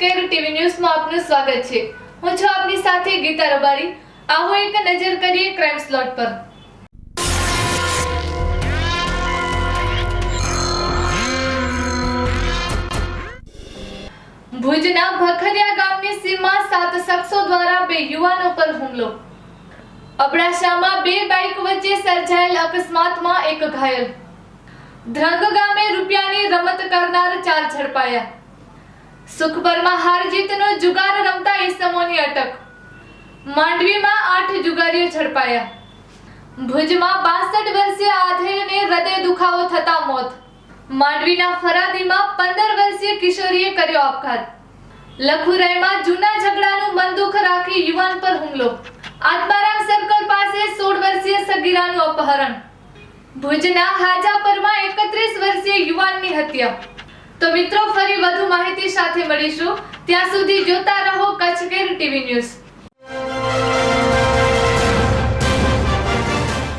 Care TV ન્યૂઝમાં આપનું સ્વાગત છે. હું છું આપની સાથે ગીતા રબારી. આવો એક નજર કરીએ ક્રાઇમ સ્લોટ પર. ભુજના ભખરિયા ગામની સીમમાં સાત શખ્સો દ્વારા બે યુવાનો પર હુમલો. અબડાસામાં બે બાઇક વચ્ચે સર્જાયેલ અકસ્માતમાં એક ઘાયલ. ધ્રંગ ગામે રમત કરનાર ચાર ઝડપાયા. સુખપરમાં હાર જીતનો જુગાર રમતા ઈસમોની અટક. માંડવીમાં આઠ જુગારીઓ ઝડપાયા. ભુજમાં બાસઠ વર્ષીય આધેયને હૃદય દુખાવો થતા મોત. માંડવીના ફરાદીમાં પંદર વર્ષીય કિશોરીએ કર્યો આપઘાત. લખુરાઈમાં જૂના ઝઘડાનું દુઃખ રાખી યુવાન પર હુમલો. આત્મારામ સર્કલ પાસે સોળ વર્ષીય સગીરાનું અપહરણ. ભુજના હાજાપરમાં એકત્રીસ વર્ષીય યુવાનની હત્યા. તો મિત્રો, ફરી વધુ માહિતી સાથે મળીશું. ત્યાં સુધી જોતા રહો કચ્છ કેર ટીવી ન્યૂઝ.